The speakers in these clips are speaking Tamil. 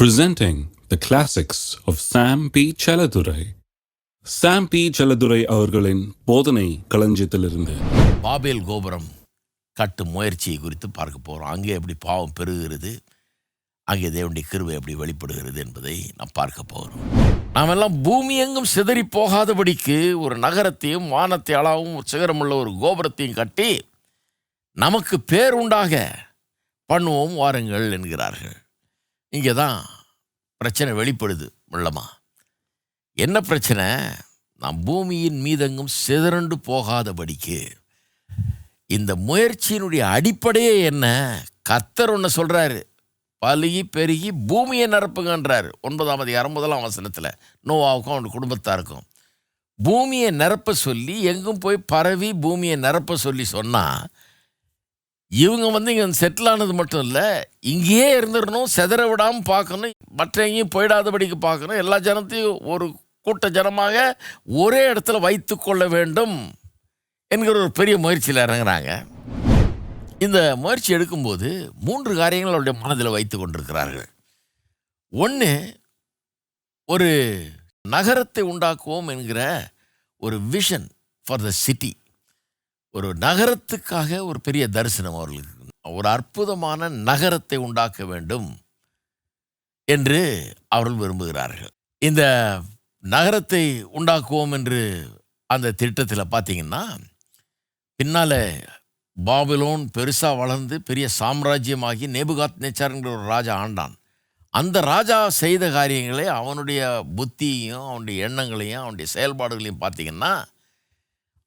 presenting the classics of Sam P. Chaladurai. Sam P. Chaladurai அவர்களின் போதனை களஞ்சியத்திலிருந்து பாபேல் கோபுரம் கட்டும் முயற்சியை குறித்து பார்க்க போகிறோம் அங்கே எப்படி பாவம் பெருகிறது அங்கே தேவனுடைய கிருவை எப்படி வெளிப்படுகிறது என்பதை நாம் பார்க்க போகிறோம் நாம் எல்லாம் பூமி எங்கும் சிதறி போகாதபடிக்கு ஒரு நகரத்தையும் வானத்தை அளவும் சிகரமுள்ள ஒரு கோபுரத்தையும் கட்டி நமக்கு பேர் உண்டாக பண்ணுவோம் வாருங்கள் என்கிறார்கள் இங்கே தான் பிரச்சனை வெளிப்படுது உள்ளமா என்ன பிரச்சனை? நாம் பூமியின் மீதெங்கும் சிதறண்டு போகாதபடிக்கு. இந்த முயற்சியினுடைய அடிப்படையே என்ன? கத்தர் ஒன்று சொல்கிறாரு பலுகி பெருகி பூமியை நிரப்புங்கன்றார். ஒன்பதாம் அதிகாரம் முதலாம் வசனத்தில். நோவாவுக்கும் அவன் குடும்பத்தாருக்கும். பூமியை நிரப்ப சொல்லி எங்கும் போய் பரவி பூமியை நிரப்ப சொல்லி சொன்னால் இவங்க வந்து இங்கே செட்டில் ஆனது மட்டும் இல்லை இங்கேயே இருந்துடணும் செதற விடாமல் பார்க்கணும் மற்ற எங்கேயும் போயிடாதபடிக்கு பார்க்கணும். எல்லா ஜனத்தையும் ஒரு கூட்ட ஜனமாக ஒரே இடத்துல வைத்து கொள்ள வேண்டும் என்கிற ஒரு பெரிய முயற்சியில் இறங்குறாங்க. இந்த முயற்சி எடுக்கும்போது மூன்று காரியங்கள் அவருடைய மனதில் வைத்து கொண்டிருக்கிறார்கள். ஒன்று ஒரு நகரத்தை உண்டாக்குவோம் என்கிற ஒரு விஷன் ஃபார் த சிட்டி ஒரு நகரத்துக்காக ஒரு பெரிய தரிசனம் அவர்களுக்கு. ஒரு அற்புதமான நகரத்தை உண்டாக்க வேண்டும் என்று அவர்கள் விரும்புகிறார்கள். இந்த நகரத்தை உண்டாக்குவோம் என்று அந்த திட்டத்தில் பார்த்தீங்கன்னா பின்னால் பாபிலோன் பெருசாக வளர்ந்து பெரிய சாம்ராஜ்யமாகி நேபுகாத் நேச்சார்ங்கிற ஒரு ராஜா ஆண்டான். அந்த ராஜா செய்த காரியங்களை அவனுடைய புத்தியையும் அவனுடைய எண்ணங்களையும் அவனுடைய செயல்பாடுகளையும் பார்த்தீங்கன்னா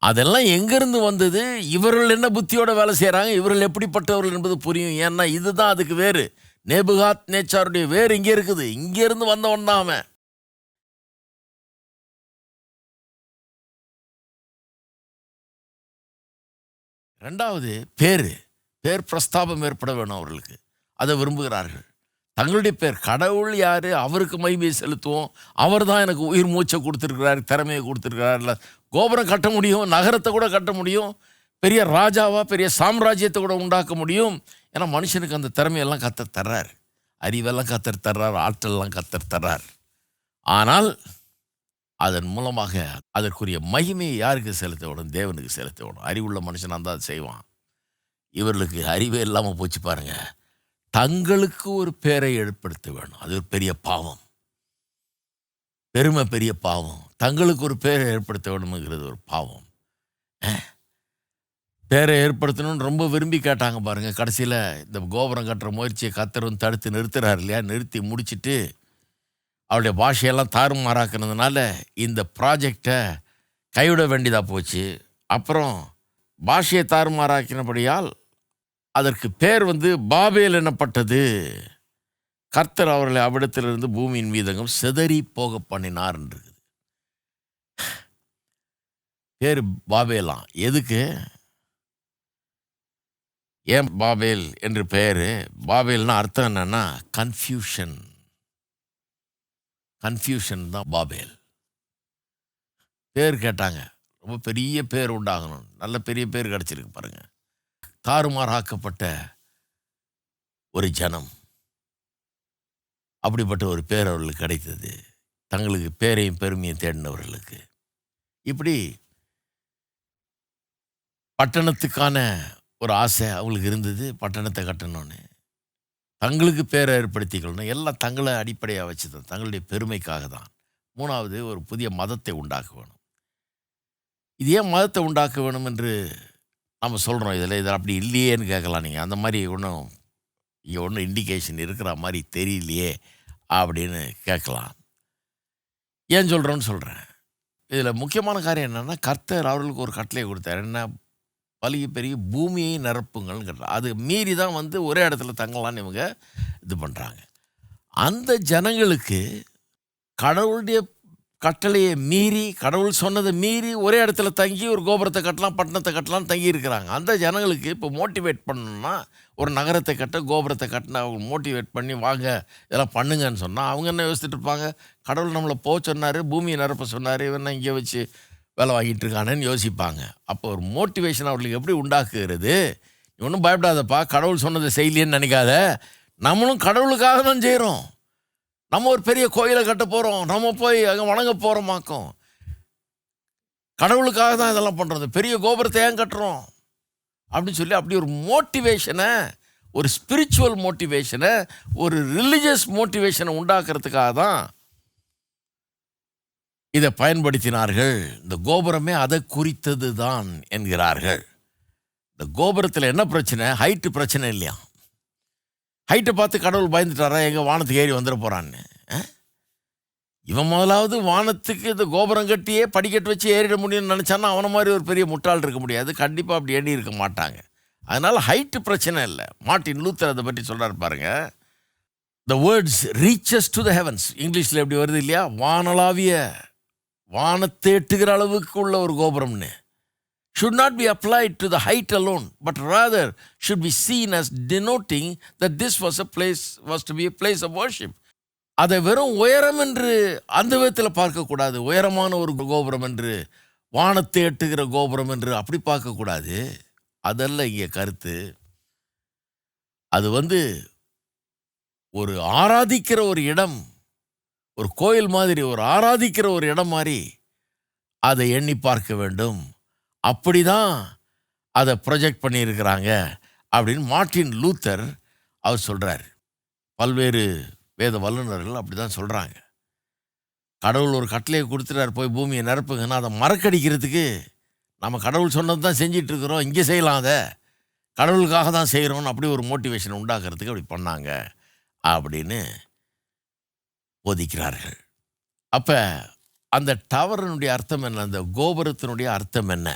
அதெல்லாம் எங்கேருந்து வந்தது? இவர்கள் என்ன புத்தியோட வேலை செய்கிறாங்க இவர்கள் எப்படிப்பட்டவர்கள் என்பது புரியும். ஏன்னா இதுதான் அதுக்கு வேறு. நேபுகாத் நேச்சாருடைய வேறு இங்கே இருக்குது. இங்கேருந்து வந்தவன் தான் அவன். ரெண்டாவது பேர். பேர் பிரஸ்தாபம் ஏற்பட வேணும் அவர்களுக்கு. அதை விரும்புகிறார்கள். தங்களுடைய பேர் கடவுள் யார்? அவருக்கு மகிமையை செலுத்துவோம். அவர் தான் எனக்கு உயிர் மூச்சை கொடுத்துருக்கிறார் திறமையை கொடுத்துருக்கிறார். கோபுரம் கட்ட முடியும் நகரத்தை கூட கட்ட முடியும். பெரிய ராஜாவாக பெரிய சாம்ராஜ்யத்தை கூட உண்டாக்க முடியும். ஏன்னா மனுஷனுக்கு அந்த திறமையெல்லாம் கத்தர் தர்றார். அறிவெல்லாம் கத்தர் தர்றார் ஆற்றல்லாம் கத்தர் தர்றார். ஆனால் அதன் மூலமாக அதற்குரிய மகிமையை யாருக்கு செலுத்த விடும் தேவனுக்கு செலுத்த விடும் அறிவுள்ள மனுஷனாக தான் அதை செய்வான். இவர்களுக்கு அறிவே இல்லாமல் போச்சு பாருங்கள் தங்களுக்கு ஒரு பேரை ஏற்படுத்த வேணும். அது ஒரு பெரிய பாவம். பெருமை பெரிய பாவம். தங்களுக்கு ஒரு பேரை ஏற்படுத்த வேணுங்கிறது ஒரு பாவம். பேரை ஏற்படுத்தணும்னு ரொம்ப விரும்பி கேட்டாங்க பாருங்கள் கடைசியில் இந்த கோபுரம் கட்டுற முயற்சியை கத்தரும் தடுத்து நிறுத்துறாரு இல்லையா? நிறுத்தி முடிச்சிட்டு அவருடைய பாஷையெல்லாம் தாறுமாறாக்குனதுனால இந்த ப்ராஜெக்டை கைவிட வேண்டியதாக போச்சு. அப்புறம் பாஷையை தாறுமாறாக்கினபடியால் அதற்கு பேர் வந்து பாபேல் எனப்பட்டது. கர்த்தர் அவர்களை அவ்விடத்திலிருந்து பூமியின் மீதங்கம் செதறி போக பண்ணினார் இருக்குது பேர் பாபேலாம் எதுக்கு? ஏன் பாபேல் என்று பெயர் பாபேல்னா அர்த்தம் என்னன்னா கன்ஃபியூஷன் கன்ஃபியூஷன் தான் பாபேல். பேர் கேட்டாங்க. ரொம்ப பெரிய பேர் உண்டாகணும். நல்ல பெரிய பேர் கிடச்சிருக்கு பாருங்கள் தாறுமாறாக்கப்பட்ட ஒரு ஜனம். அப்படிப்பட்ட ஒரு பேர் அவர்களுக்கு கிடைத்தது. தங்களுக்கு பேரையும் பெருமையும் தேடினவர்களுக்கு. இப்படி பட்டணத்துக்கான ஒரு ஆசை அவங்களுக்கு இருந்தது. பட்டணத்தை கட்டணும்னு. தங்களுக்கு பேரை ஏற்படுத்திக்கணும் எல்லாம் தங்களை அடிப்படையாக வச்சு தான் தங்களுடைய பெருமைக்காக தான். மூணாவது ஒரு புதிய மதத்தை உண்டாக்க வேணும் இது ஏன் மதத்தை உண்டாக்க வேணும் என்று நம்ம சொல்கிறோம் இதில் இதில் அப்படி இல்லையேன்னு கேட்கலாம் நீங்கள் அந்த மாதிரி ஒன்றும் இங்கே ஒன்றும் இண்டிகேஷன் இருக்கிற மாதிரி தெரியலையே அப்படின்னு கேட்கலாம். ஏன் சொல்கிறோன்னு சொல்கிறேன் இதில் முக்கியமான காரியம் என்னென்னா கர்த்தர் அவர்களுக்கு ஒரு கட்டளை கொடுத்தார். என்ன? பலிய பெரிய பூமியை நிரப்புங்கள்னு கேட்டார் அது மீறி தான் வந்து ஒரே இடத்துல தங்கலான்னு இவங்க இது பண்ணுறாங்க அந்த ஜனங்களுக்கு கடவுளுடைய கட்டளையை மீறி கடவுள் சொன்னதை மீறி ஒரே இடத்துல தங்கி ஒரு கோபுரத்தை கட்டலாம் பட்டணத்தை கட்டலாம் தங்கி இருக்கிறாங்க. அந்த ஜனங்களுக்கு இப்போ மோட்டிவேட் பண்ணணும்னா ஒரு நகரத்தை கட்ட கோபுரத்தை கட்டினா அவங்க மோட்டிவேட் பண்ணி வாங்க இதெல்லாம் பண்ணுங்கன்னு சொன்னால் அவங்க என்ன யோசிச்சுட்டு இருப்பாங்க? கடவுள் நம்மளை போக சொன்னார் பூமியை நிரப்ப சொன்னார் இவன் இங்கே வச்சு வேலை வாங்கிட்டு இருக்கானேன்னு யோசிப்பாங்க. அப்போ ஒரு மோட்டிவேஷன் அவர்களுக்கு எப்படி உண்டாக்குகிறது ஒன்றும் பயப்படாதப்பா கடவுள் சொன்னதை செய்யலேன்னு நினைக்காத. நம்மளும் கடவுளுக்காக தான் செய்கிறோம் நம்ம ஒரு பெரிய கோயிலை கட்ட போகிறோம் நம்ம போய் அங்கே வணங்க போகிறோமாக்கும் கடவுளுக்காக தான் இதெல்லாம் பண்ணுறது பெரிய கோபுரத்தை ஏன் கட்டுறோம்? அப்படின்னு சொல்லி அப்படி ஒரு மோட்டிவேஷனை ஒரு ஸ்பிரிச்சுவல் மோட்டிவேஷனை ஒரு ரிலிஜியஸ் மோட்டிவேஷனை உண்டாக்குறதுக்காக தான் இதை பயன்படுத்தினார்கள். இந்த கோபுரமே அதை குறித்தது தான் என்கிறார்கள். இந்த கோபுரத்தில் என்ன பிரச்சனை? ஹைட்டு பிரச்சனை இல்லையா? ஹைட்டை பார்த்து கடவுள் பயந்துட்டாரா? எங்கள் வானத்துக்கு ஏறி வந்துட போகிறான்னு இவன் முதலாவது வானத்துக்கு இந்த கோபுரம் கட்டியே படிக்கட்டு வச்சு ஏறிட முடியும்னு நினச்சான்னா அவனை மாதிரி ஒரு பெரிய முட்டாள் இருக்க முடியாது. கண்டிப்பாக அப்படி எண்ணி இருக்க மாட்டாங்க. அதனால் ஹைட்டு பிரச்சனை இல்லை. மார்ட்டின் லூத்தர் அதை பற்றி சொல்கிறார் பாருங்க. The words reaches to the heavens இங்கிலீஷில் எப்படி வருது இல்லையா? வானளாவிய வானத்தை எட்டுகிற அளவுக்கு உள்ள ஒரு கோபுரம்னு. Should not be applied to the height alone, but rather should be seen as denoting that this was a place, was to be a place of worship. அதை வெறும் உயரம் என்று அந்த விதத்தில் பார்க்கக்கூடாது. உயரமான ஒரு கோபுரம் என்று வானத்தை எட்டுகிற கோபுரம் என்று அப்படி பார்க்கக்கூடாது. அதல்ல இங்கே கருத்து. அது வந்து ஒரு ஆராதிக்கிற ஒரு இடம் ஒரு கோயில் மாதிரி ஒரு ஆராதிக்கிற ஒரு இடம் மாதிரி அதை எண்ணி பார்க்க வேண்டும். அப்படிதான் அதை ப்ரொஜெக்ட் பண்ணியிருக்கிறாங்க அப்படின்னு மார்ட்டின் லூத்தர் அவர் சொல்கிறார் பல்வேறு வேத வல்லுநர்கள் அப்படி தான் சொல்கிறாங்க கடவுள் ஒரு கட்டளையை கொடுத்துட்டார் போய் பூமியை நிரப்புங்கன்னா அதை மறக்கடிக்கிறதுக்கு நம்ம கடவுள் சொன்னது தான் செஞ்சிட்ருக்குறோம் இங்கே செய்யலாம் அதை. கடவுளுக்காக தான் செய்கிறோம்னு அப்படி ஒரு மோட்டிவேஷன் உண்டாக்குறதுக்கு அப்படி பண்ணாங்க அப்படின்னு போதிக்கிறார்கள். அப்போ அந்த டவரினுடைய அர்த்தம் என்ன? அந்த கோபுரத்தினுடைய அர்த்தம் என்ன?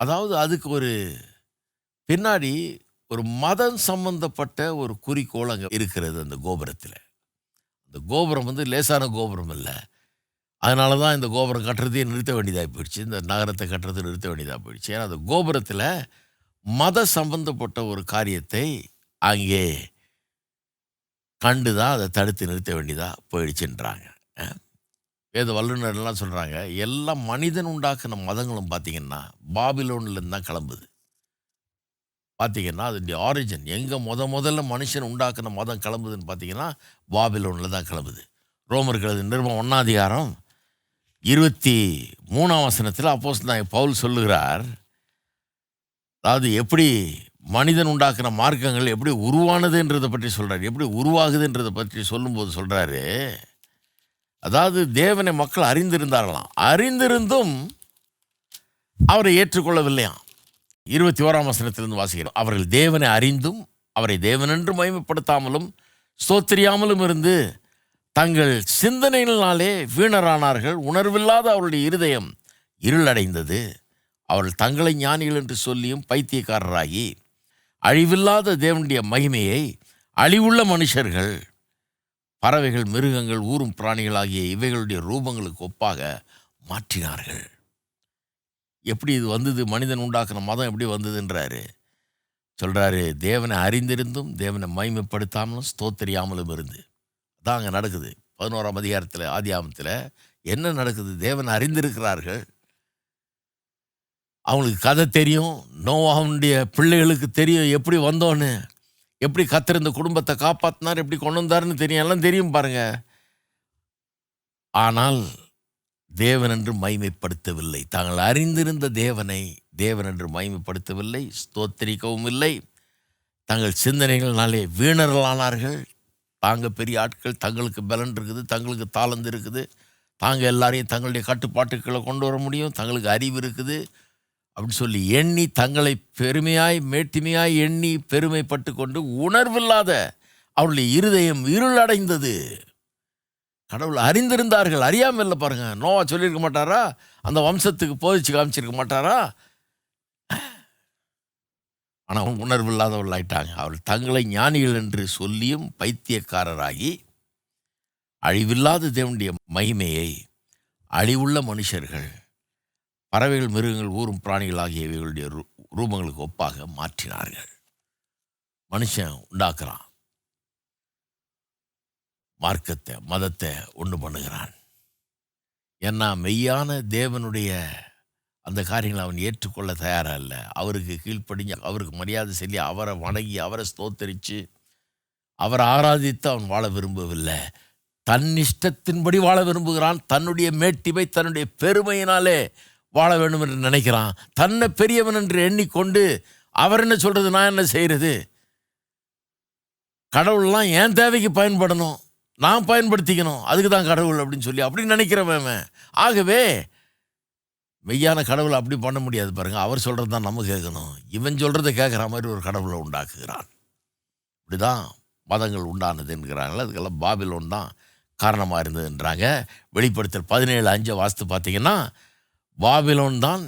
அதாவது அதுக்கு ஒரு பின்னாடி ஒரு மதம் சம்பந்தப்பட்ட ஒரு குறிக்கோள் அங்கே இருக்கிறது அந்த கோபுரத்தில். அந்த கோபுரம் வந்து லேசான கோபுரம் இல்லை அதனால தான் இந்த கோபுரம் கட்டுறதையே நிறுத்த வேண்டியதாக போயிடுச்சு. இந்த நகரத்தை கட்டுறது நிறுத்த வேண்டியதாக போயிடுச்சு. ஏன்னா அந்த கோபுரத்தில் மத சம்பந்தப்பட்ட ஒரு காரியத்தை அங்கே கண்டு தான் அதை தடுத்து நிறுத்த வேண்டியதாக போயிடுச்சுன்றாங்க. வேத வல்லுநர்லாம் சொல்கிறாங்க எல்லா மனிதன் உண்டாக்குன மதங்களும் பார்த்தீங்கன்னா பாபிலோன்லேருந்து தான் கிளம்புது. பார்த்தீங்கன்னா அதனுடைய ஆரிஜின் எங்கே முத முதல்ல மனுஷன் உண்டாக்குன மதம் கிளம்புதுன்னு பார்த்தீங்கன்னா பாபிலோனில் தான் கிளம்புது ரோமர்களது நிருபம் ஒன்னாதிகாரம் இருபத்தி மூணாம் வசனத்தில் அப்போஸ் நான் பவுல் சொல்லுகிறார் அதாவது எப்படி மனிதன் உண்டாக்குன மார்க்கங்கள் எப்படி உருவானதுன்றதை பற்றி சொல்கிறார் எப்படி உருவாகுதுன்றதை பற்றி சொல்லும்போது சொல்கிறாரு அதாவது தேவனை மக்கள் அறிந்திருந்தார்களாம். அறிந்திருந்தும் அவரை ஏற்றுக்கொள்ளவில்லையாம் இருபத்தி ஓராம் வசனத்திலிருந்து வாசிக்கிறோம். அவர்கள் தேவனை அறிந்தும் அவரை தேவனென்று மகிமைப்படுத்தாமலும் ஸ்தோத்திரியாமலும் இருந்து தங்கள் சிந்தனைகளினாலே வீணரானார்கள். உணர்வில்லாத அவருடைய இருதயம் இருளடைந்தது. அவர்கள் தங்களை ஞானிகள் என்று சொல்லியும் பைத்தியக்காரராகி அழிவில்லாத தேவனுடைய மகிமையை அழிவுள்ள மனுஷர்கள் பறவைகள் மிருகங்கள் ஊரும் பிராணிகள் ஆகிய இவைகளுடைய ரூபங்களுக்கு ஒப்பாக மாற்றினார்கள். எப்படி இது வந்தது? மனிதன் உண்டாக்குன மதம் எப்படி வந்ததுன்றாரு சொல்கிறாரு தேவனை அறிந்திருந்தும் தேவனை மகிமைப்படுத்தாமலும் ஸ்தோத்தரியாமலும் இருந்து. அதான் அங்கே நடக்குது. பதினோராம் அதிகாரத்தில் ஆதி ஆமத்தில் என்ன நடக்குது? தேவனை அறிந்திருக்கிறார்கள். அவங்களுக்கு கதை தெரியும். நோவாவுடைய பிள்ளைகளுக்கு தெரியும் எப்படி வந்தோன்னு. எப்படி கத்தர் இந்த குடும்பத்தை காப்பாற்றினார் எப்படி கொண்டு வந்தாருன்னு தெரியும். எல்லாம் தெரியும் பாருங்க. ஆனால் தேவன் என்று மைமைப்படுத்தவில்லை தாங்கள் அறிந்திருந்த தேவனை தேவன் என்று மைமைப்படுத்தவில்லை ஸ்தோத்தரிக்கவும் இல்லை. தங்கள் சிந்தனைகள்னாலே வீணர்களானார்கள். தாங்க பெரிய ஆட்கள் தங்களுக்கு பலன் இருக்குது தங்களுக்கு தாளந்து இருக்குது. தாங்க எல்லாரையும் தங்களுடைய கட்டுப்பாட்டுக்களை கொண்டு வர முடியும். தங்களுக்கு அறிவு இருக்குது. அப்படின்னு சொல்லி எண்ணி தங்களை பெருமையாய் மேட்டிமையாய் எண்ணி பெருமைப்பட்டு கொண்டு உணர்வில்லாத அவருடைய இருதயம் இருளடைந்தது. கடவுள் அறிந்திருந்தார்கள். அறியாமல் இல்லை பாருங்க. நோவா சொல்லியிருக்க மாட்டாரா? அந்த வம்சத்துக்கு போதிச்சு காமிச்சிருக்க மாட்டாரா? ஆனால் உணர்வில்லாதவர்கள் ஆயிட்டாங்க. அவர்கள் தங்களை ஞானிகள் என்று சொல்லியும் பைத்தியக்காரராகி அழிவில்லாத தேவனுடைய மகிமையை அழிவுள்ள மனுஷர்கள். பறவைகள் மிருகங்கள் ஊரும் பிராணிகள் ஆகிய இவைகளுடைய ரூ- ரூபங்களுக்கு ஒப்பாக மாற்றினார்கள். மனுஷன் உண்டாக்குறான். மார்க்கத்தை மதத்தை ஒன்று பண்ணுகிறான். ஏன்னா மெய்யான தேவனுடைய அந்த காரியங்களை அவன் ஏற்றுக்கொள்ள தயாராக இல்லை அவருக்கு கீழ்ப்படிஞ்சு அவருக்கு மரியாதை சொல்லி அவரை வணங்கி அவரை ஸ்தோத்தரித்து அவரை ஆராதித்து அவன் வாழ விரும்பவில்லை. தன் இஷ்டத்தின்படி வாழ விரும்புகிறான். தன்னுடைய மேட்டிமை தன்னுடைய பெருமையினாலே வாழ வேண்டும் என்று நினைக்கிறான். தன்னை பெரியவன் என்று எண்ணிக்கொண்டு அவர் என்ன சொல்கிறது நான் என்ன செய்கிறது கடவுள்லாம் என் தேவைக்கு பயன்படணும். நான் பயன்படுத்திக்கணும். அதுக்கு தான் கடவுள் அப்படின்னு சொல்லி அப்படின்னு நினைக்கிறவன் ஆகவே மெய்யான கடவுளை அப்படி பண்ண முடியாது பாருங்க. அவர் சொல்கிறது தான் நம்ம கேட்கணும். இவன் சொல்கிறத கேட்குற மாதிரி ஒரு கடவுளை உண்டாக்குகிறான். இப்படிதான் மதங்கள் உண்டானதுங்கிறாங்கள அதுக்கெல்லாம் பாபிலோன் தான் காரணமாக இருந்ததுன்றாங்க. வெளிப்படுத்தல் பதினேழு அஞ்சை வாஸ்து பார்த்தீங்கன்னா பாபிலோன் தான்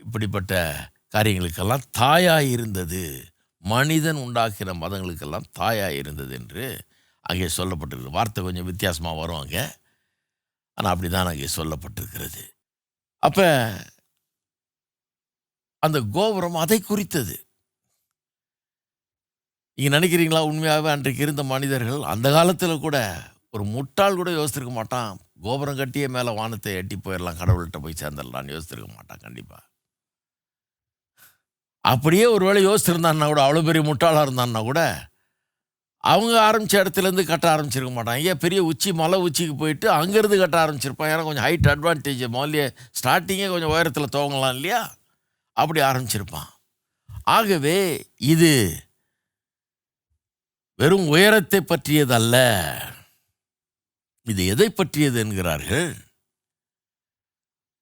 இப்படிப்பட்ட காரியங்களுக்கெல்லாம் தாயாக இருந்தது. மனிதன் உண்டாக்கிற மதங்களுக்கெல்லாம் தாயாக இருந்தது என்று அங்கே சொல்லப்பட்டிருக்கு வார்த்தை கொஞ்சம் வித்தியாசமாக வரும் அங்கே. ஆனால் அப்படி தான் அங்கே சொல்லப்பட்டிருக்கிறது. அப்போ அந்த கோபுரம் அதை குறித்தது. நீங்கள் நினைக்கிறீங்களா உண்மையாகவே அன்றைக்கு இருந்த மனிதர்கள் அந்த காலத்தில் கூட ஒரு முட்டாள் கூட யோசிச்சிருக்க மாட்டான். கோபுரம் கட்டியே மேலே வானத்தை எட்டி போயிடலாம் கடவுள்கிட்ட போய் சேர்ந்துடலாம்னு யோசிச்சிருக்க மாட்டான் கண்டிப்பாக அப்படியே ஒரு வேளை யோசிச்சிருந்தான்னா கூட அவ்வளோ பெரிய முட்டாளாக இருந்தான்னா கூட அவங்க ஆரம்பித்த இடத்துலேருந்து கட்ட ஆரம்பிச்சிருக்க மாட்டான். ஏன் பெரிய உச்சி மலை உச்சிக்கு போயிட்டு அங்கேருந்து கட்ட ஆரம்பிச்சிருப்பான். ஏன்னா கொஞ்சம் ஹைட் அட்வான்டேஜ் முதல்ல ஸ்டார்டிங்கே கொஞ்சம் உயரத்தில் துவங்கலாம் இல்லையா? அப்படி ஆரம்பிச்சிருப்பான். ஆகவே இது வெறும் உயரத்தை பற்றியதல்ல. இது எதை பற்றியது என்கிறார்கள்?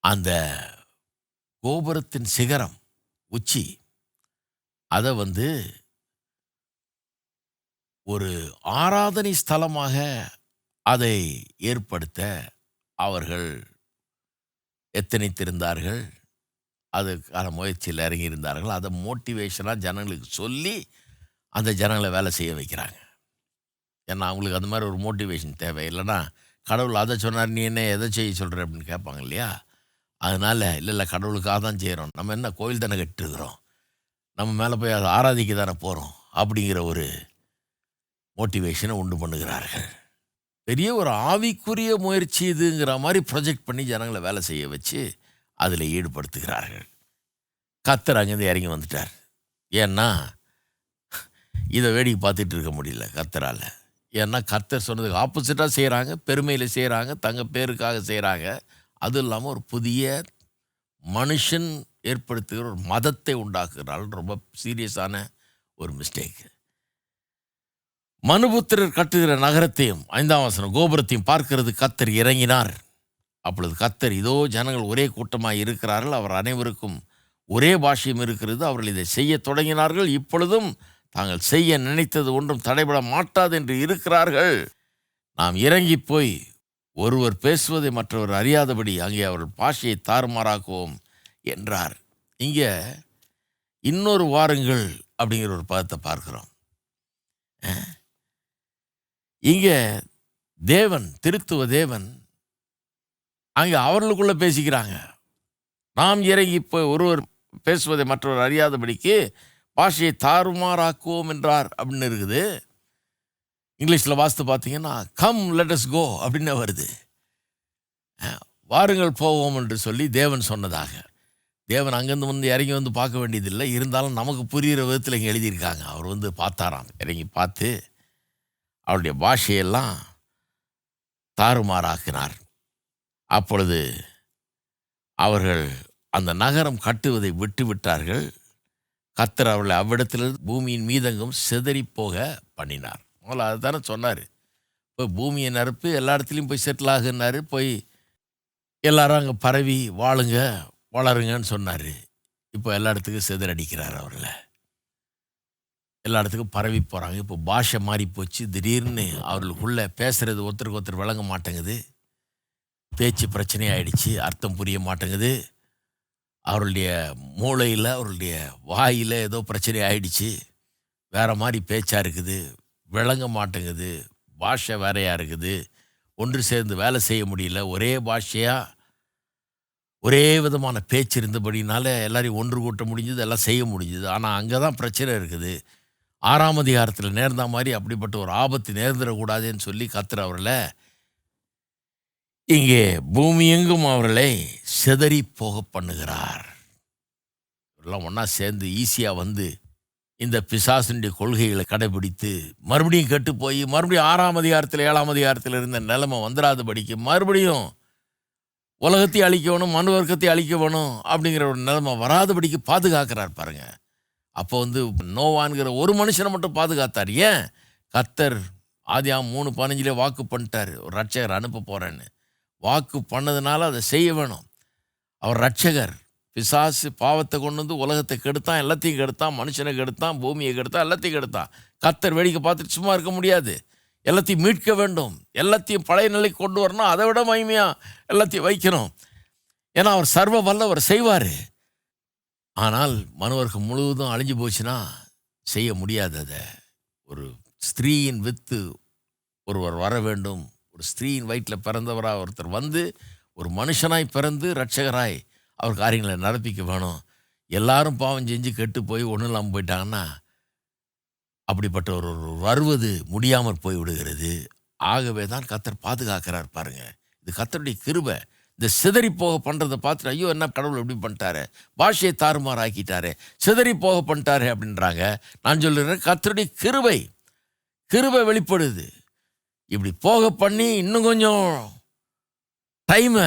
அந்த கோபுரத்தின் சிகரம் உச்சி அதை வந்து ஒரு ஆராதனை ஸ்தலமாக அதை ஏற்படுத்த அவர்கள் எத்தனைத்திருந்தார்கள்? அதுக்கான முயற்சியில் இறங்கியிருந்தார்கள். அதை மோட்டிவேஷனாக ஜனங்களுக்கு சொல்லி அந்த ஜனங்களை வேலை செய்ய வைக்கிறாங்க. ஏன்னா அவங்களுக்கு அந்த மாதிரி ஒரு மோட்டிவேஷன் தேவை. இல்லைன்னா கடவுள் அதை சொன்னார் நீ என்ன எதை செய்ய சொல்கிற அப்படின்னு கேட்பாங்க இல்லையா? அதனால் இல்லை இல்லை கடவுளுக்காக தான் செய்கிறோம் நம்ம என்ன கோயில் தானே கட்டிருக்கிறோம். நம்ம மேலே போய் அதை ஆராதிக்க தானே போகிறோம் அப்படிங்கிற ஒரு மோட்டிவேஷனை உண்டு பண்ணுகிறார்கள். பெரிய ஒரு ஆவிக்குரிய முயற்சி இதுங்கிற மாதிரி ப்ரொஜெக்ட் பண்ணி ஜனங்களை வேலை செய்ய வச்சு அதில் ஈடுபடுத்துகிறார்கள். கத்தர் அங்கேருந்து இறங்கி வந்துட்டார். ஏன்னா இதை வேடிக்கை பார்த்துட்டு இருக்க முடியல கத்தரால் ஏன்னா கர்த்தர் சொன்னதுக்கு ஆப்போசிட்டாக செய்கிறாங்க பெருமையில் செய்கிறாங்க தங்க பேருக்காக செய்கிறாங்க அதுவும் இல்லாமல் ஒரு புதிய மனுஷன் ஏற்படுத்துகிற ஒரு மதத்தை உண்டாக்குகிறாள் ரொம்ப சீரியஸான ஒரு மிஸ்டேக் மனுபுத்திரர் கட்டுகிற நகரத்தையும் ஐந்தாம் வசனம் கோபுரத்தையும் பார்க்கிறது கத்தர் இறங்கினார். அப்பொழுது கத்தர் இதோ ஜனங்கள் ஒரே கூட்டமாக இருக்கிறார்கள். அவர் அனைவருக்கும் ஒரே பாஷையும் இருக்கிறது. அவர்கள் இதை செய்ய தொடங்கினார்கள். இப்பொழுதும் தாங்கள் செய்ய நினைத்தது ஒன்றும் தடைபட மாட்டாது என்று இருக்கிறார்கள். நாம் இறங்கி போய் ஒருவர் பேசுவதை மற்றவர் அறியாதபடி அங்கே அவர்கள் பாஷையை தாறுமாறாக்குவோம் என்றார். இங்கே இன்னொரு வாருங்கள் அப்படிங்கிற ஒரு பதத்தை பார்க்கிறோம். இங்கே தேவன் திருத்துவ தேவன் அங்கே அவர்களுக்குள்ளே பேசிக்கிறாங்க. நாம் இறங்கி போய் ஒருவர் பேசுவதை மற்றவர் அறியாதபடிக்கு பாஷையை தாறுமாறாக்குவோம் என்றார் அப்படின்னு இருக்குது. இங்கிலீஷில் வாஸ்து பார்த்தீங்கன்னா கம் லெட்டஸ் கோ அப்படின்னு வருது. வாருங்கள் போவோம் என்று சொல்லி தேவன் சொன்னதாக. தேவன் அங்கேருந்து வந்து இறங்கி வந்து பார்க்க வேண்டியதில்லை. இருந்தாலும் நமக்கு புரிகிற விதத்தில் இங்கே எழுதியிருக்காங்க. அவர் வந்து பார்த்தாராம். இறங்கி பார்த்து அவருடைய பாஷையெல்லாம் தாறுமாறாக்கினார். அப்பொழுது அவர்கள் அந்த நகரம் கட்டுவதை விட்டு விட்டார்கள் கத்தர் அவளை அவ்விடத்திலிருந்து பூமியின் மீதெங்கும் சிதறி போக பண்ணினார். முதல்ல அதுதானே சொன்னார். இப்போ பூமியை நிரப்பி எல்லா இடத்துலையும் போய் செட்டில் ஆகுனாரு போய் எல்லாரும் அங்கே பரவி வாழுங்க வளருங்கன்னு சொன்னார். இப்போ எல்லா இடத்துக்கும் சிதறடிக்கிறார் அவர்களை. எல்லா இடத்துக்கும் பரவி போகிறாங்க இப்போ பாஷை மாறி போச்சு. திடீர்னு அவர்களுக்குள்ளே பேசுகிறது ஒருத்தருக்கு ஒருத்தர் விளங்க மாட்டேங்குது. பேச்சு பிரச்சனையாயிடுச்சு அர்த்தம் புரிய மாட்டேங்குது. அவருடைய மூளையில் அவருடைய வாயில் ஏதோ பிரச்சனை ஆயிடுச்சு. வேற மாதிரி பேச்சாக இருக்குது. விளங்க மாட்டேங்குது. பாஷை வேறையாக இருக்குது. ஒன்று சேர்ந்து வேலை செய்ய முடியல. ஒரே பாஷையாக ஒரே விதமான பேச்சு இருந்தபடினால எல்லாரையும் ஒன்று கூட்ட முடிஞ்சது எல்லாம் செய்ய முடிஞ்சுது. ஆனால் அங்கே தான் பிரச்சனை இருக்குது. ஆறாம் அதிகாரத்தில் நேர்ந்த மாதிரி அப்படிப்பட்ட ஒரு ஆபத்து நேர்ந்துடக்கூடாதுன்னு சொல்லி கத்துற அவர்களை இங்கே பூமி எங்கும் அவர்களை சிதறி போக பண்ணுகிறார். எல்லாம் ஒன்றா சேர்ந்து ஈஸியாக வந்து இந்த பிசாசுடைய கொள்கைகளை கடைபிடித்து மறுபடியும் கெட்டு போய் மறுபடியும் ஆறாம் அதிகாரத்தில் ஏழாம் அதிகாரத்தில் இருந்த நிலைமை வந்துடாதபடிக்கு மறுபடியும் உலகத்தையும் அழிக்க வேணும் மனு வர்க்கத்தை அழிக்க வேணும் அப்படிங்கிற ஒரு நிலைமை வராதபடிக்கு பாதுகாக்கிறார் பாருங்கள் அப்போ வந்து நோவான்கிற ஒரு மனுஷனை மட்டும் பாதுகாத்தார். ஏன்? கத்தர் ஆதியாம் மூணு பதினஞ்சிலே வாக்கு பண்ணிட்டார். ஒரு ரட்சகர் அனுப்ப போகிறேன்னு வாக்கு பண்ணதுனால அதை செய்ய வேணும். அவர் ரட்சகர். பிசாசு பாவத்தை கொண்டு வந்து உலகத்தை கெடுத்தான் எல்லாத்தையும் கெடுத்தான் மனுஷனை கெடுத்தான் பூமியை கெடுத்தான் எல்லாத்தையும் கெடுத்தான். கத்தர் வேடிக்கை பார்த்துட்டு சும்மா இருக்க முடியாது. எல்லாத்தையும் மீட்க வேண்டும். எல்லாத்தையும் பழைய நிலைக்கு கொண்டு வரணும். அதை விட மகிமையாக எல்லாத்தையும் வைக்கணும். ஏன்னா அவர் சர்வ வல்லவர் செய்வார். ஆனால் மனுவர்கள் முழுவதும் அழிஞ்சு போச்சுன்னா செய்ய முடியாது அதை. ஒரு ஸ்திரீயின் வித்து ஒருவர் வர வேண்டும். ஒரு ஸ்திரீயின் வயிற்றில் பிறந்தவராக ஒருத்தர் வந்து ஒரு மனுஷனாய் பிறந்து ரட்சகராய் அவர் காரியங்களை நடப்பிக்க வேணும். எல்லாரும் பாவம் செஞ்சு கெட்டு போய் ஒன்றும் இல்லாமல் போயிட்டாங்கன்னா அப்படிப்பட்ட ஒரு வருவது முடியாமல் போய் விடுகிறது. ஆகவே தான் கத்தர் பாதுகாக்கிறார் பாருங்க. இது கத்தருடைய கிருபை. இந்த சிதறி போக பண்ணுறதை பார்த்துட்டு ஐயோ என்ன கடவுள் எப்படி பண்ணிட்டாரு? பாஷையை தாறுமாறு ஆக்கிட்டாரு. சிதறி போக பண்ணிட்டாரு அப்படின்றாங்க. நான் சொல்லுறேன் கத்தருடைய கிருபை கிருபை வெளிப்படுது. இப்படி போக பண்ணி இன்னும் கொஞ்சம் டைமை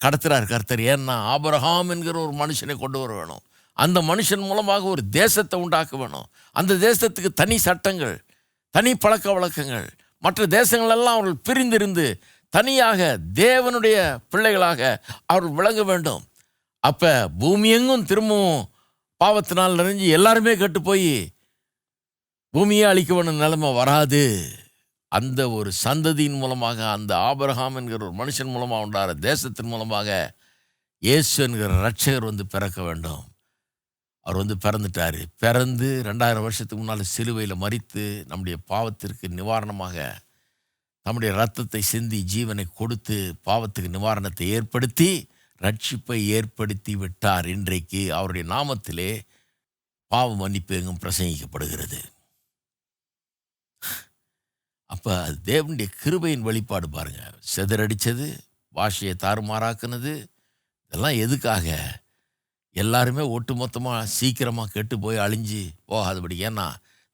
கடத்துறார் கர்த்தர். ஏன்னா ஆபரகாம் என்கிற ஒரு மனுஷனை கொண்டு வர வேணும். அந்த மனுஷன் மூலமாக ஒரு தேசத்தை உண்டாக்க வேணும். அந்த தேசத்துக்கு தனி சட்டங்கள் தனி பழக்க வழக்கங்கள் மற்ற தேசங்களெல்லாம் அவர்கள் பிரிந்திருந்து தனியாக தேவனுடைய பிள்ளைகளாக அவர்கள் விளங்க வேண்டும். அப்போ பூமியெங்கும் திரும்பவும் பாவத்தினால் நிறைஞ்சு எல்லாருமே கெட்டு போய் பூமியே அழிக்க வேணும் நிலைமை வராது. அந்த ஒரு சந்ததியின் மூலமாக அந்த ஆபரகாம் என்கிற ஒரு மனுஷன் மூலமாக உண்டான தேசத்தின் மூலமாக இயேசு என்கிற ரட்சகர் வந்து பிறக்க வேண்டும். அவர் வந்து பிறந்துட்டார். பிறந்து ரெண்டாயிரம் வருஷத்துக்கு முன்னால் சிலுவையில் மறித்து நம்முடைய பாவத்திற்கு நிவாரணமாக நம்முடைய ரத்தத்தை சிந்தி ஜீவனை கொடுத்து பாவத்துக்கு நிவாரணத்தை ஏற்படுத்தி ரட்சிப்பை ஏற்படுத்தி விட்டார். இன்றைக்கு அவருடைய நாமத்திலே பாவ மன்னிப்பு எங்கும் பிரசங்கிக்கப்படுகிறது. அப்போ அது தேவனுடைய கிருபையின் வெளிப்பாடு பாருங்கள் சிதறடிச்சது பாஷையை தாறுமாறாக்குனது இதெல்லாம் எதுக்காக? எல்லாருமே ஒட்டுமொத்தமாக சீக்கிரமாக கெட்டு போய் அழிஞ்சு போகாதபடி. ஏன்னா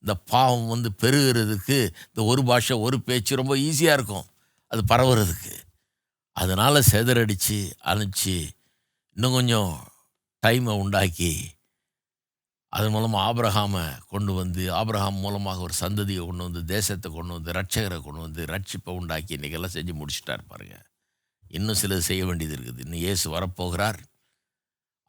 இந்த பாவம் வந்து பெருகிறதுக்கு இந்த ஒரு பாஷை ஒரு பேச்சு ரொம்ப ஈஸியாக இருக்கும். அது பரவுறதுக்கு. அதனால் சிதறடிச்சு அழிச்சு இன்னும் கொஞ்சம் டைமை உண்டாக்கி அதன் மூலமாக ஆபிரகாமை கொண்டு வந்து ஆப்ரஹாம் மூலமாக ஒரு சந்ததியை கொண்டு வந்து தேசத்தை கொண்டு வந்து ரட்சகரை கொண்டு வந்து ரட்சிப்பை உண்டாக்கி இன்றைக்கெல்லாம் செஞ்சு முடிச்சிட்டார் பாருங்கள் இன்னும் சிலது செய்ய வேண்டியது இருக்குது. இன்னும் இயேசு வரப்போகிறார்.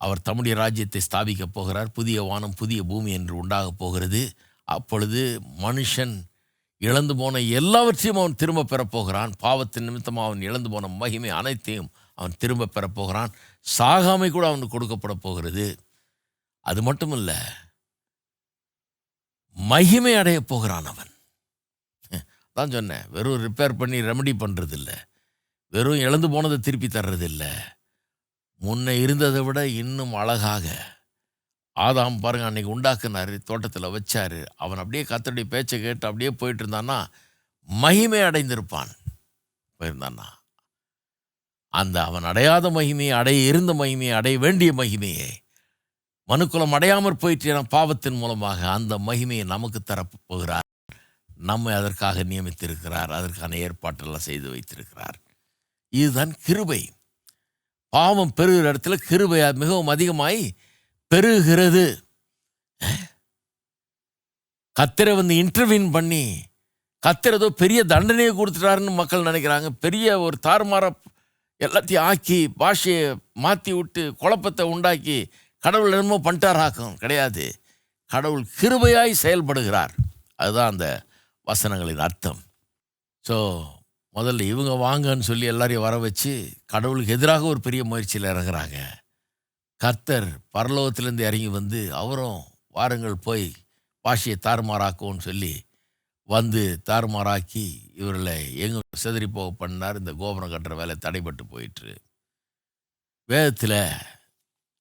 அவர் தம்முடைய ராஜ்யத்தை ஸ்தாபிக்கப் போகிறார். புதிய வானம் புதிய பூமி என்று உண்டாகப் போகிறது. அப்பொழுது மனுஷன் இழந்து போன எல்லாவற்றையும் அவன் திரும்ப பெறப்போகிறான் பாவத்தின் நிமித்தமாக அவன் இழந்து போன மகிமை அனைத்தையும் அவன் திரும்ப பெறப்போகிறான் சாகாமை கூட அவனுக்கு கொடுக்கப்பட போகிறது. அது மட்டும் இல்லை மகிமை அடைய போகிறான் அவன். தான் சொன்னேன் வெறும் ரிப்பேர் பண்ணி ரெமடி பண்ணுறது இல்லை வெறும் இழந்து போனதை திருப்பி தர்றது இல்லை முன்ன இருந்ததை விட இன்னும் அழகாக ஆதாம் பாருங்க அன்னைக்கு உண்டாக்குனாரு தோட்டத்தில் வச்சாரு. அவன் அப்படியே கத்தருடைய பேச்சை கேட்டு அப்படியே போயிட்டு இருந்தான்னா மகிமை அடைந்திருப்பான். போயிருந்தான்னா. அந்த அவன் அடையாத மகிமையை அடைய இருந்த மகிமையை அடைய வேண்டிய மகிமையை மனுக்குலம் அடையாமற் போயிட்டு பாவத்தின் மூலமாக அந்த மகிமையை நமக்கு தரப்போகிறார். நம்மை அதற்காக நியமித்திருக்கிறார். அதற்கான ஏற்பாட்டெல்லாம் செய்து வைத்திருக்கிறார். இதுதான் கிருபை. பாவம் பெருகிற இடத்துல கிருபை மிகவும் அதிகமாய் பெருகிறது கத்திரை வந்து இன்டர்வியூன் பண்ணி கத்திர ஏதோ பெரிய தண்டனையை கொடுத்துட்டாருன்னு மக்கள் நினைக்கிறாங்க. பெரிய ஒரு தாறுமாற எல்லாத்தையும் ஆக்கி பாஷையை மாற்றி விட்டு குழப்பத்தை உண்டாக்கி கடவுள் என்னமோ பண்ணிட்டாராக்கும். கிடையாது. கடவுள் கிருபையாய் செயல்படுகிறார். அதுதான் அந்த வசனங்களின் அர்த்தம். ஸோ முதல்ல இவங்க வாங்கன்னு சொல்லி எல்லாரையும் வர வச்சு கடவுளுக்கு எதிராக ஒரு பெரிய முயற்சியில் இறங்குறாங்க. கர்த்தர் பரலோகத்திலேருந்து இறங்கி வந்து அவரும் வாருங்கள் போய் பாஷையை தாறுமாறாக்கும்னு சொல்லி வந்து தாறுமாறாக்கி இவர்களை எங்க சிதறி போக பண்ணார் இந்த கோபுரம் கட்டுற வேலை தடைபட்டு போயிட்டு வேதத்தில்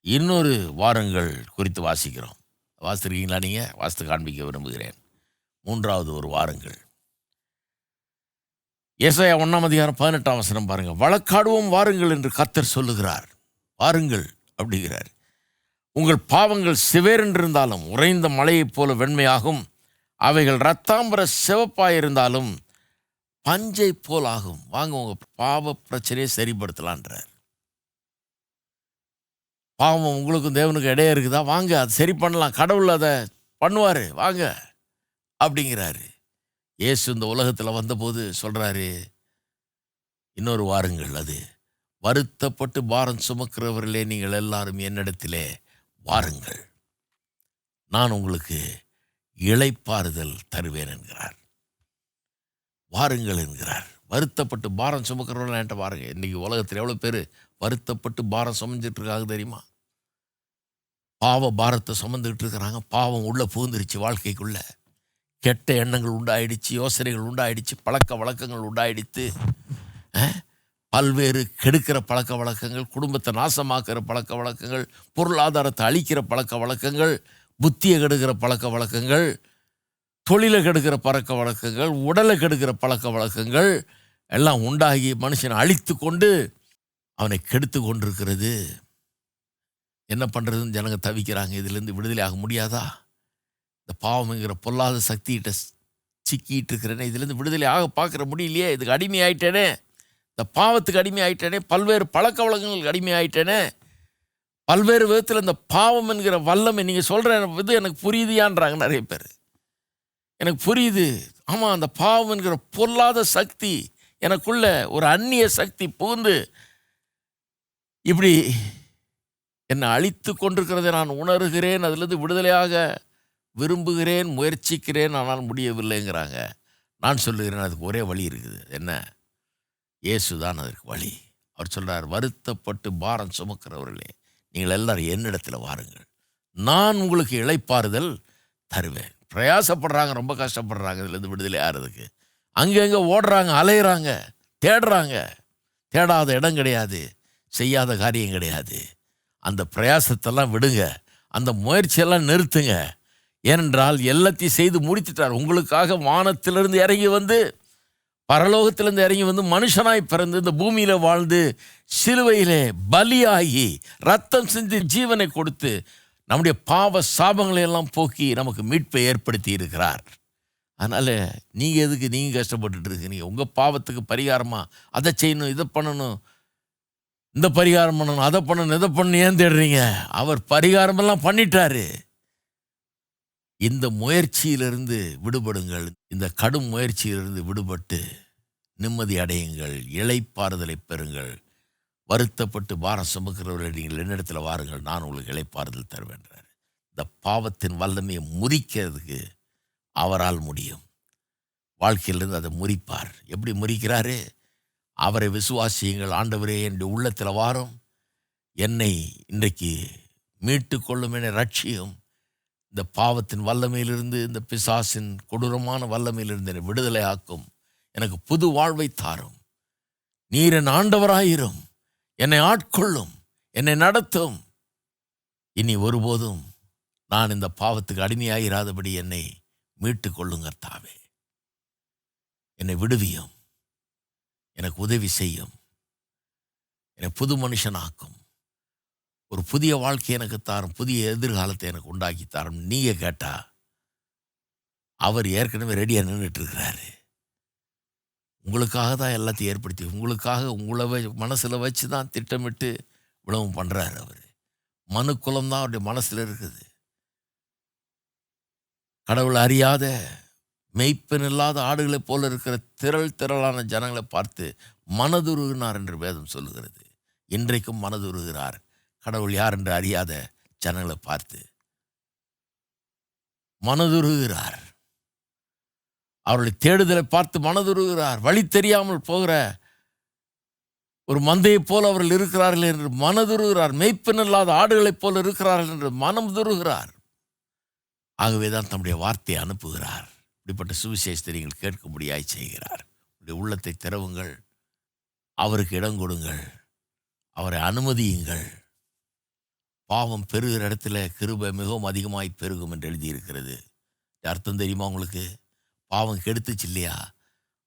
இன்னொரு வாரங்கள் குறித்து வாசிக்கிறோம். வாசித்திருக்கீங்களா நீங்கள் வாசித்து காண்பிக்க விரும்புகிறேன். மூன்றாவது ஒரு வாரங்கள். ஏசாயா ஒன்றாம் அதிகாரம் பதினெட்டாம் வசனம் பாருங்கள் வழக்காடுவோம் வாருங்கள் என்று கத்தர் சொல்லுகிறார். வாருங்கள் அப்படிங்கிறார். உங்கள் பாவங்கள் சிவேரென்றிருந்தாலும் உறைந்த மலையைப் போல வெண்மையாகும். அவைகள் ரத்தாம்பர சிவப்பாயிருந்தாலும் பஞ்சை போல் ஆகும் வாங்க உங்கள் பாவ பிரச்சனையை சரிப்படுத்தலான்றார் பாவம் உங்களுக்கும் தேவனுக்கும் இடையே இருக்குதா? வாங்க அது சரி பண்ணலாம். கடவுள் அதை பண்ணுவார். வாங்க அப்படிங்கிறாரு. இயேசு இந்த உலகத்தில் வந்தபோது சொல்கிறாரு இன்னொரு வாருங்கள் அது. வருத்தப்பட்டு பாரம் சுமக்கிறவர்களே நீங்கள் எல்லாரும் என்னிடத்திலே வாருங்கள். நான் உங்களுக்கு இழைப்பாறுதல் தருவேன் என்கிறார். வாருங்கள் என்கிறார். வருத்தப்பட்டு பாரம் சுமக்கிறவர்கள் என்கிட்ட வாருங்க இன்றைக்கி உலகத்தில் எவ்வளோ பேர் வருத்தப்பட்டு பாரம் சுமஞ்சிட்ருக்காங்க தெரியுமா? பாவ பாரத்தை சுமந்துக்கிட்டு இருக்கிறாங்க. பாவம் உள்ளே பூந்துருச்சு வாழ்க்கைக்குள்ள. கெட்ட எண்ணங்கள் உண்டாயிடுச்சு யோசனைகள் உண்டாயிடுச்சு பழக்க வழக்கங்கள் உண்டாயிடுத்து பல்வேறு கெடுக்கிற பழக்க வழக்கங்கள் குடும்பத்தை நாசமாக்குற பழக்க வழக்கங்கள் பொருளாதாரத்தை அழிக்கிற பழக்க வழக்கங்கள் புத்தியை கெடுக்கிற பழக்க வழக்கங்கள் தொழிலை கெடுக்கிற பழக்க வழக்கங்கள் உடலை கெடுக்கிற பழக்க வழக்கங்கள் எல்லாம் உண்டாகி மனுஷனை அழித்து கொண்டு அவனை கெடுத்து கொண்டிருக்கிறது என்ன பண்ணுறதுன்னு ஜனங்க தவிக்கிறாங்க. இதுலேருந்து விடுதலை ஆக முடியாதா? இந்த பாவம்ங்கிற பொல்லாத சக்திகிட்ட சிக்கிட்டு இருக்கிறேனே இதுலேருந்து விடுதலை ஆக பார்க்குற முடியலையே. இதுக்கு அடிமை ஆயிட்டேனே இந்த பாவத்துக்கு அடிமை ஆயிட்டேனே பல்வேறு பழக்க வழக்கங்களுக்கு அடிமை ஆயிட்டேனே பல்வேறு விதத்தில் இந்த பாவம் என்கிற வல்லமை நீங்கள் சொல்கிற இது எனக்கு புரியுதியான்றாங்க நிறைய பேர். எனக்கு புரியுது. ஆமாம் அந்த பாவம் என்கிற பொல்லாத சக்தி எனக்குள்ள ஒரு அந்நிய சக்தி புகுந்து இப்படி என்னை அழித்து கொண்டிருக்கிறதை நான் உணர்கிறேன் அதிலிருந்து விடுதலையாக விரும்புகிறேன் முயற்சிக்கிறேன் ஆனால் முடியவில்லைங்கிறாங்க. நான் சொல்லுகிறேன் அதுக்கு ஒரே வழி இருக்குது. என்ன? இயேசு தான் அதற்கு வழி. அவர் சொல்கிறார் வருத்தப்பட்டு பாரம் சுமக்கிறவர்களே நீங்கள் எல்லாரும் என்னிடத்தில் வாருங்கள். நான் உங்களுக்கு இழைப்பாறுதல் தருவேன். பிரயாசப்படுறாங்க ரொம்ப கஷ்டப்படுறாங்க இதுலேருந்து விடுதலை ஆகிறதுக்கு அங்கங்கே ஓடுறாங்க அலையிறாங்க தேடுறாங்க. தேடாத இடம் கிடையாது செய்யாத காரியம் கிடையாது. அந்த பிரயாசத்தெல்லாம் விடுங்க. அந்த முயற்சியெல்லாம் நிறுத்துங்க. ஏனென்றால் எல்லாத்தையும் செய்து முடித்துட்டார். உங்களுக்காக வானத்திலிருந்து இறங்கி வந்து பரலோகத்திலிருந்து இறங்கி வந்து மனுஷனாய் பிறந்து இந்த பூமியில் வாழ்ந்து சிலுவையிலே பலியாகி ரத்தம் செஞ்சு ஜீவனை கொடுத்து நம்முடைய பாவ சாபங்களை எல்லாம் போக்கி நமக்கு மீட்பை ஏற்படுத்தி இருக்கிறார். அதனால் நீங்கள் எதுக்கு நீங்கள் கஷ்டப்பட்டுட்டு இருக்கீங்க? உங்கள் பாவத்துக்கு பரிகாரமாக அதை செய்யணும் இதை பண்ணணும். இந்த பரிகாரம் பண்ணணும் அதை பண்ணணும் இதை பண்ணணும் ஏன் தேடுறீங்க? அவர் பரிகாரமெல்லாம் பண்ணிட்டாரு. இந்த முயற்சியிலிருந்து விடுபடுங்கள். இந்த கடும் முயற்சியிலிருந்து விடுபட்டு நிம்மதி அடையுங்கள். இழைப்பாறுதலை பெறுங்கள். வருத்தப்பட்டு பாரம் சுமக்கிறவர்கள் நீங்கள் என்னிடத்தில் வாருங்கள். நான் உங்களுக்கு இழைப்பாறுதல் தருவேன்றார் இந்த பாவத்தின் வல்லமையை முறிக்கிறதுக்கு அவரால் முடியும். வாழ்க்கையிலிருந்து அதை முறிப்பார். எப்படி முறிக்கிறாரு? அவரை விசுவாசியுங்கள் ஆண்டவரே என்று உள்ளத்தில் வாரும். என்னை இன்றைக்கு மீட்டு கொள்ளும் என ரட்சியும் இந்த பாவத்தின் வல்லமையிலிருந்து இந்த பிசாசின் கொடூரமான வல்லமையிலிருந்து என்னை விடுதலை ஆக்கும் எனக்கு புது வாழ்வை தாரும். நீர் என் ஆண்டவராயிரும். என்னை ஆட்கொள்ளும் என்னை நடத்தும். இனி ஒருபோதும் நான் இந்த பாவத்துக்கு அடிமையாயிராதபடி என்னை மீட்டு கொள்ளுங்கத்தாவே என்னை விடுவியும். எனக்கு உதவி செய்யும். என்னை புது மனுஷனாக்கும். ஒரு புதிய வாழ்க்கை எனக்கு தாரும் புதிய எதிர்காலத்தை எனக்கு உண்டாக்கி தாரும். நீங்க கேட்டால் அவர் ஏற்கனவே ரெடியாக நின்றுட்டு இருக்கிறாரு உங்களுக்காக தான் எல்லாத்தையும் ஏற்படுத்தி உங்களுக்காக உங்களை மனசில் வச்சு தான் திட்டமிட்டு இவ்வளவும் பண்ணுறாரு அவர். மனுக்குலம் தான் அவருடைய மனசில் இருக்குது. கடவுள் அறியாத மெய்ப்பெண் இல்லாத ஆடுகளைப் போல இருக்கிற திரள் திரளான ஜனங்களை பார்த்து மனதுருகினார் என்று வேதம் சொல்லுகிறது. இன்றைக்கும் மனதுருகிறார். கடவுள் யார் என்று அறியாத ஜனங்களை பார்த்து மனதுருகிறார். அவருடைய தேடுதலை பார்த்து மனதுருகிறார். வழி தெரியாமல் போகிற ஒரு மந்தையைப் போல் அவர்கள் இருக்கிறார்கள் என்று மனதுருகிறார். மெய்ப்பெண் இல்லாத ஆடுகளைப் போல் இருக்கிறார்கள் என்று மனம் துருகிறார். ஆகவே தான் தம்முடைய வார்த்தையை அனுப்புகிறார். இப்படிப்பட்ட சுவிசேஷத்தை நீங்கள் கேட்கும்படியாய் செய்கிறார். உடைய உள்ளத்தை திறவுங்கள். அவருக்கு இடம் கொடுங்கள். அவரை அனுமதியுங்கள். பாவம் பெருகிற இடத்துல கிருபை மிகவும் அதிகமாய் பெருகும் என்று எழுதியிருக்கிறது. அர்த்தம் தெரியுமா உங்களுக்கு? பாவம் கெடுத்துச்சு இல்லையா?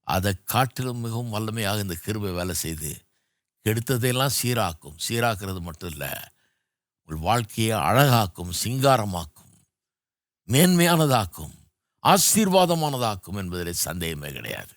அதை காட்டிலும் மிகவும் வல்லமையாக இந்த கிருபை வேலை செய்து கெடுத்ததையெல்லாம் சீராக்கும். சீராக்குறது மட்டும் இல்லை உங்கள் வாழ்க்கையை அழகாக்கும் சிங்காரமாக்கும் மேன்மையானதாக்கும். ஆசீர்வாதமானதாக்கும் என்பதில் சந்தேகமே கிடையாது.